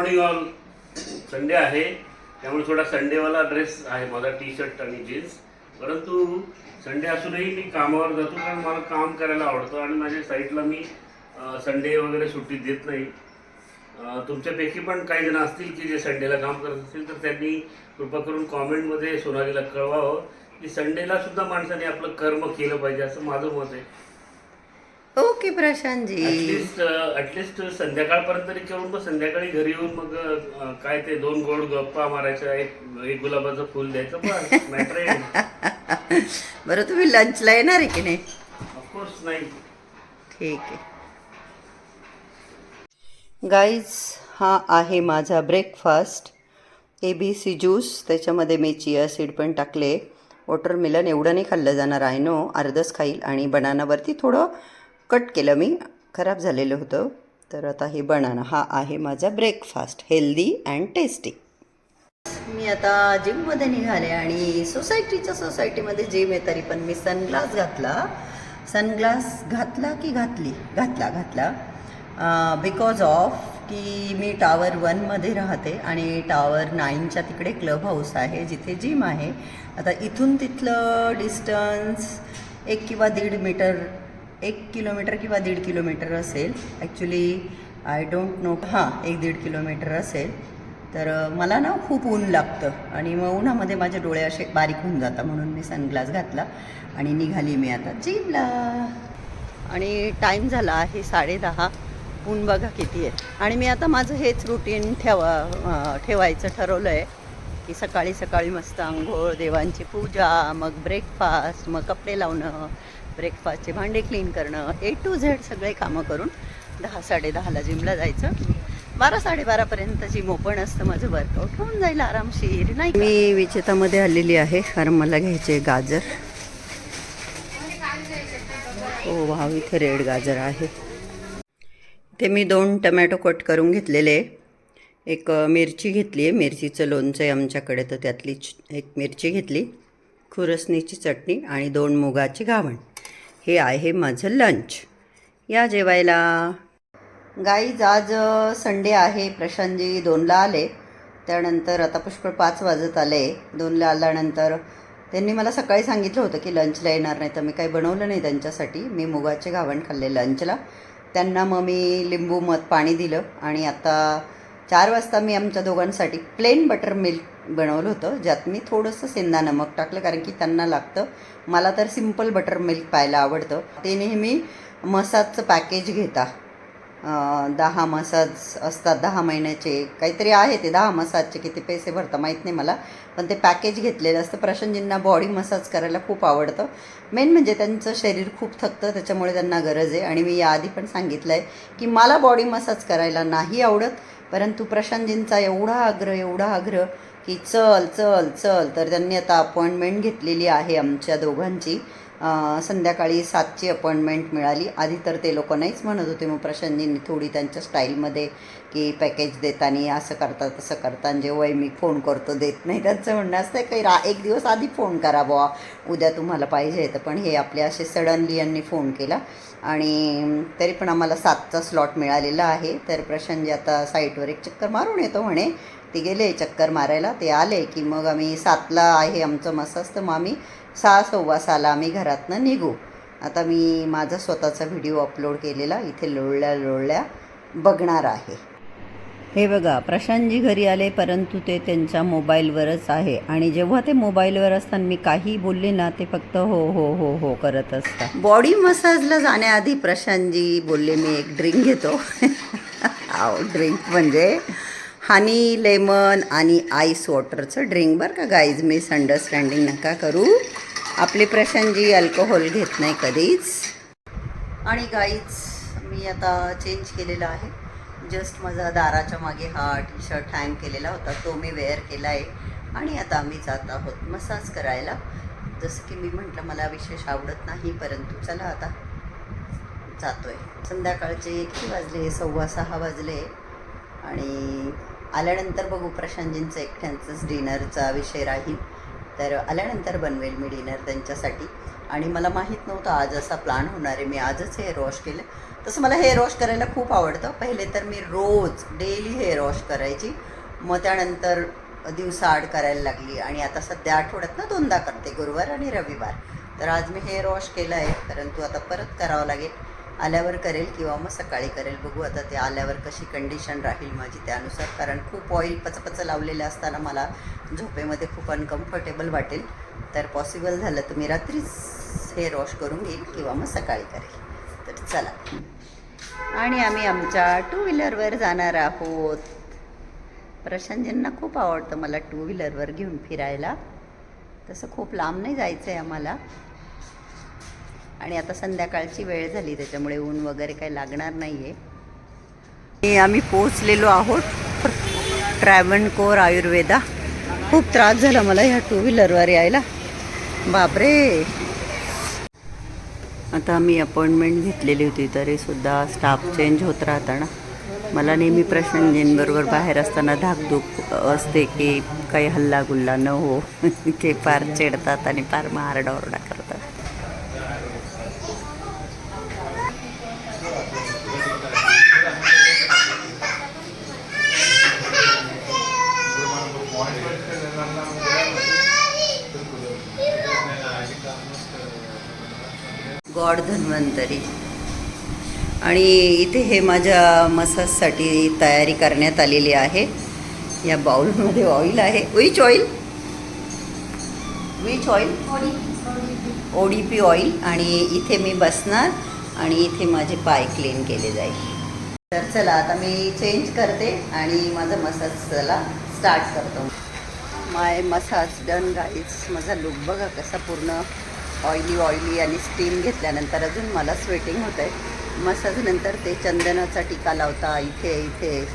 Morning all Sunday आहे. त्यामुळे थोडा संडेवाला ड्रेस आहे माझा टी शर्ट आणि जीन्स परंतु संडे असूनही मी कामावर जातो कारण मला काम करायला आवडतं आणि माझ्या साईटला मी संडे वगैरे सुट्टी देत नाही. तुमच्यापैकी पण काही जण असतील की जे संडेला काम करत असतील तर त्यांनी कृपा करून कॉमेंटमध्ये सोनालीला कळवावं की संडेला सुद्धा माणसाने आपलं कर्म केलं पाहिजे असं माझं मत आहे. ओके प्रशांतजी. ऍटलिस्ट ऍटलिस्ट संध्याकाळपर्यंत तरी मग संध्याकाळी घरी येऊन मग अं, काय ते दोन गोड गप्पा मारायच्या एक एक गुलाबाचं फुल द्यायचं बस मॅटर बरं तुम्ही लंचला येणार आहे की नाही? ऑफकोर्स नाही. ठीक आहे. गाईज हा आहे माझा breakfast A B C juice त्याच्यामध्ये मी चिया सीड पण टाकले. वॉटरमेलन एवढं नाही खाल्लं जाणार आहे नो अर्धच खाईल आणि बनानावरती थोडं कट केलं मी खराब झालेलं होतं. तर आता हे बनाना हा आहे माझा ब्रेकफास्ट हेल्दी अँड टेस्टी मी आता जिममध्ये निघाले आणि सोसायटीच्या सोसायटीमध्ये जिम आहे तरी पण मी सनग्लास घातला. सनग्लास घातला की घातली? घातला घातला. बिकॉज ऑफ की मी टावर वनमध्ये राहते आणि टावर नाईनच्या तिकडे क्लब हाऊस आहे जिथे जिम आहे. आता इथून तिथलं डिस्टन्स एक किंवा दीड मीटर एक किलोमीटर किंवा दीड किलोमीटर असेल. ॲक्च्युली आय डोंट नो हां एक दीड किलोमीटर असेल. तर मला ना खूप ऊन लागतं आणि मग उन्हामध्ये माझे डोळे असे बारीक होऊन जातात म्हणून मी सनग्लास घातला आणि निघाली मी आता जिमला आणि टाईम झाला आहे साडेदहा ऊन बघा किती आहे. आणि मी आता माझं हेच रुटीन ठेवा ठेवायचं ठरवलं आहे की सकाळी सकाळी मस्त आंघोळ देवांची पूजा मग ब्रेकफास्ट मग कपडे लावणं ब्रेकफास्टचे भांडे क्लीन करणं ए टू झेड सगळे कामं करून दहा साडेदहाला जिमला जायचं. बारा साडेबारापर्यंत जिम ओपन असतं माझं वर्कआउट होऊन जाईल आरामशीर. नाही मी विचेतामध्ये आलेली आहे कारण मला घ्यायचे गाजर. हो वाव इथे रेड गाजर आहे. ते मी दोन टमॅटो कट करून घेतलेले. एक मिरची घेतली आहे. मिरचीचं लोणचं आहे आमच्याकडे तर त्यातली च- एक मिरची घेतली. खुरसणीची चटणी आणि दोन मुगाची घावण. हे आहे माझं लंच या जेवायला. गाईज आज संडे आहे. प्रशांतजी दोनला आले. त्यानंतर आता पुष्कळ पाच वाजत आले. दोनला आल्यानंतर त्यांनी मला सकाळी सांगितलं होतं की लंचला येणार नाही तर मी काही बनवलं नाही त्यांच्यासाठी. मी मुगाचे घावण खाल्ले लंचला त्यांना मग मी लिंबू मध पाणी दिलं. आणि आता चार वाजता मी आमच्या दोघांसाठी प्लेन बटर मिल्क बनवलं होतं. ज्यात मी थोडंसं सेंदा नमक टाकलं कारण की त्यांना लागतं. मला तर सिंपल बटर मिल्क पाहायला आवडतं. ते नेहमी मसाजचं पॅकेज घेता. दहा मसाज असतात दहा महिन्याचे. काहीतरी आहे ते दहा मसाजचे किती पैसे भरता माहीत नाही मला. पण ते पॅकेज घेतलेलं असतं. प्रशांतजींना बॉडी मसाज करायला खूप आवडतं. मेन म्हणजे त्यांचं शरीर खूप थकतं त्याच्यामुळे त्यांना गरज आहे. आणि मी याआधी पण सांगितलं आहे की मला बॉडी मसाज करायला नाही आवडत. परंतु प्रशांतजींचा एवढा आग्रह एवढा आग्रह की चल चल चल. तर त्यांनी आता अपॉइंटमेंट घेतलेली आहे आमच्या दोघांची. संध्याकाळी सातची अपॉइंटमेंट मिळाली. आधी तर ते लोक नाहीच म्हणत होते मग प्रशांतजींनी थोडी त्यांच्या स्टाईलमध्ये की पॅकेज देताना असं करता तसं करता आणि जेव्हा मी फोन करतो देत नाही. त्यांचं म्हणणं असतं काही रा एक दिवस आधी फोन करा बुवा. उद्या तुम्हाला पाहिजे तर. पण हे आपले असे सडनली यांनी फोन केला. आणि तरी पण आम्हाला सातचा स्लॉट मिळालेला आहे. तर प्रशांतजी आता साईटवर एक चक्कर मारून येतो म्हणे. ते गेले चक्कर मारायला. ते आले की मग आम्ही सातला आहे आमचं मसाज तर मग आम्ही सहा सव्वा सहाला आम्ही घरातनं निघू. आता मी माझा स्वतःचा व्हिडिओ अपलोड केलेला इथे लोळल्या लोळल्या बघणार आहे. हे बघा प्रशांतजी घरी आले परंतु ते त्यांच्या मोबाईलवरच आहे. आणि जेव्हा ते मोबाईलवर असताना मी काही बोलले ना ते फक्त हो हो हो हो करत असतात. बॉडी मसाजला जाण्याआधी प्रशांतजी बोलले मी एक ड्रिंक घेतो. ड्रिंक म्हणजे हनी लेमन आणि आईस वॉटरचं ड्रिंक बरं का गाईज मिसअंडरस्टँडिंग नका करू. आपली प्रशांतजी अल्कोहोल घेत नाही कधीच. आणि गाईज मी आता चेंज केलेला आहे. जस्ट माझा दाराच्या मागे हा टी शर्ट हँग केलेला होता. तो मी वेअर केला आहे आणि आता आम्ही जात आहोत मसाज करायला. जसं की मी म्हटलं मला विशेष आवडत नाही परंतु चला आता जातोय. संध्याकाळचे एकही वाजले? सव्वा सहा वाजले. आणि आल्यानंतर बघू प्रशांतजींचं एकट्यांचंच डिनरचा विषय राहील. तर आल्यानंतर बनवेल मी डिनर त्यांच्यासाठी. आणि मला माहीत नव्हतं आज असा प्लॅन होणार आहे. मी आजच हेअर वॉश केलं. तसं मला हेअर वॉश करायला खूप आवडतं. पहिले तर मी रोज डेली हेअर वॉश करायची. मग त्यानंतर दिवसाआड करायला लागली. आणि आता सध्या आठवड्यात ना दोनदा करते गुरुवार आणि रविवार. तर आज मी हेअर वॉश केलं आहे. परंतु आता परत करावं लागेल. आल्यावर करेल किंवा मग सकाळी करेल. बघू आता ते आल्यावर कशी कंडिशन राहील माझी त्यानुसार. कारण खूप ऑइल पचपच लावलेलं असताना मला झोपेमध्ये खूप अनकम्फर्टेबल वाटेल. तर पॉसिबल झालं तर मी रात्रीच हेअर वॉश करून घेईल किंवा मग सकाळी करेल. तर चला. आणि आम्ही आमच्या टू व्हीलरवर जाणार आहोत. प्रशांतजींना खूप आवडतं मला टू व्हीलरवर घेऊन फिरायला. तसं खूप लांब नाही जायचं आहे आम्हाला. आणि आता संध्याकाळची वेळ झाली त्याच्यामुळे ऊन वगैरे काही लागणार नाही आहे आम्ही पोचलेलो आहोत ट्रॅव्हनकोर आयुर्वेदा. खूप त्रास झाला मला ह्या टू व्हीलरवर यायला. बापरे! आता आम्ही अपॉइंटमेंट घेतलेली होती तरीसुद्धा स्टाफ चेंज होत राहताना. मला नेहमी प्रश्नजींबरोबर बाहेर असताना धाकधूक असते की काही हल्लागुल्ला न हो ते फार चिडतात आणि फार मारडाओरडा करतात. गॉड धन्वंतरी. आणि इथे हे माझ्या मसाजसाठी तयारी करण्यात आलेली आहे. या बाउलमध्ये ऑइल आहे. Which oil which oil O D P oil आणि इथे मी बसणार आणि इथे माझे पाय क्लीन केले जाईल. तर चला आता मी चेंज करते आणि माझा मसाज चला स्टार्ट करतो. माय मसाज डन गाईज माझा लुक बघा कसा पूर्ण ऑइली ऑइली आणि स्टीम घेतल्यानंतर अजून मला स्वेटिंग होतं आहे मसाजनंतर ते चंदनाचा टिका लावता इथे इथे.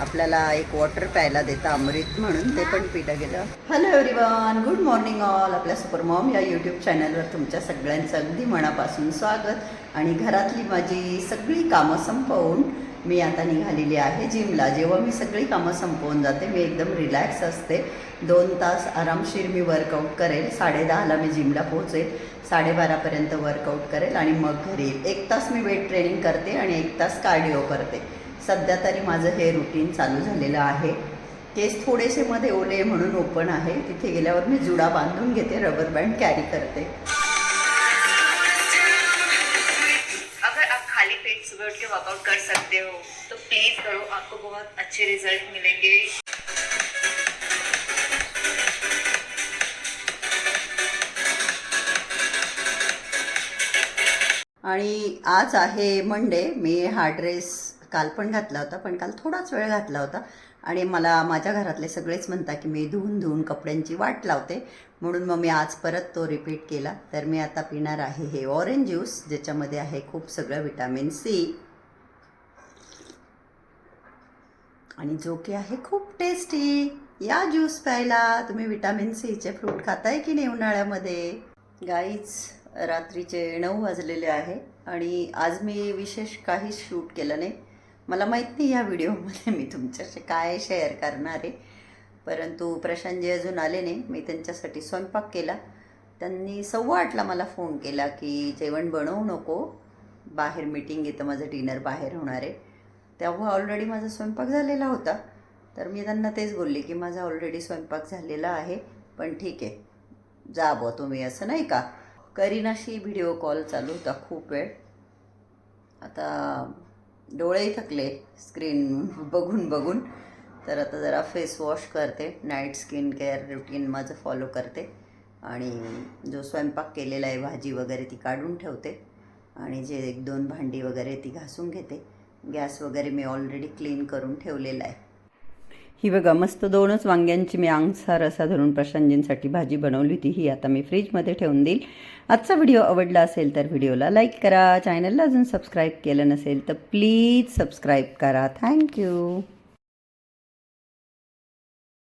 आपल्याला एक वॉटर प्यायला देता अमृत म्हणून ते पण पिलं गेलं. Hello everyone good morning all आपल्या सुपर मॉम या यूट्यूब चॅनलवर तुमच्या सगळ्यांचं अगदी मनापासून स्वागत. आणि घरातली माझी सगळी कामं संपवून मी आता निघालेली आहे जिमला. जेव्हा मी सगळी कामं संपवून जाते मी एकदम रिलॅक्स असते. दोन तास आरामशीर मी वर्कआउट करेल. साडेदहाला मी जिमला पोहोचेल. साडेबारापर्यंत वर्कआउट करेल आणि मग घरी येईल. एक तास मी वेट ट्रेनिंग करते आणि एक तास कार्डिओ करते. सध्या तरी माझं हे रुटीन चालू झालेलं आहे. केस थोडेसे मध्ये ओले म्हणून ओपन आहे. तिथे गेल्यावर मी जुडा बांधून घेते रबर बँड कॅरी करते. वर्कआउट कर सकते हो। तो प्लीज करो आपको बहुत अच्छे रिजल्ट मिलेंगे। आणि आज आहे मंडे मी हा ड्रेस काल पण घातला होता पण काल थोडाच वेळ घातला होता. आणि मला माझ्या घरातले सगळेच म्हणतात की मी धुवून धुवून कपड्यांची वाट लावते. म्हणून मग मी आज परत तो रिपीट केला. तर मी आता पिणार आहे हे ऑरेंज ज्यूस ज्याच्यामध्ये आहे खूप सगळं विटॅमिन सी आणि जो की आहे खूप टेस्टी या ज्यूस प्यायला तुम्ही विटॅमिन सीचे फ्रूट खाताय की नाही उन्हाळ्यामध्ये? गाईच रात्रीचे नऊ वाजलेले आहे आणि आज मी विशेष काही शूट केलं नाही. मला माहीत नाही या व्हिडिओमध्ये मी तुमच्याशी काय शेअर करणार आहे. परंतु प्रशांतजी अजून आले नाही. मी त्यांच्यासाठी स्वयंपाक केला. त्यांनी सव्वा आठला मला फोन केला की जेवण बनवू नको. बाहेर मीटिंग येतं माझं डिनर बाहेर होणार आहे. तेव्हा ऑलरेडी माझा स्वयंपाक झालेला होता. तर मी त्यांना तेच बोलले की माझा ऑलरेडी स्वयंपाक झालेला आहे पण ठीक आहे. जा बुवा तुम्ही असं नाही का? करीनाशी व्हिडिओ कॉल चालू होता खूप वेळ. आता डोळेही थकले स्क्रीन बघून बघून. तर आता जरा फेस वॉश करते. नाईट स्किन केअर रुटीन माझं फॉलो करते. आणि जो स्वयंपाक केलेला आहे भाजी वगैरे ती काढून ठेवते. आणि जे एक दोन भांडी वगैरे ती घासून घेते. गॅस वगैरे मी ऑलरेडी क्लीन करून ठेवलेला आहे. ही बघा मस्त दोनच वांग्यांची मी आंगसार असा धरून प्रशांतजींसाठी भाजी बनवली होती. ही आता मी फ्रीजमध्ये ठेवून देईल. आजचा व्हिडिओ आवडला असेल तर व्हिडिओला लाईक करा. चॅनलला अजून सबस्क्राईब केलं नसेल तर प्लीज सबस्क्राईब करा. थँक्यू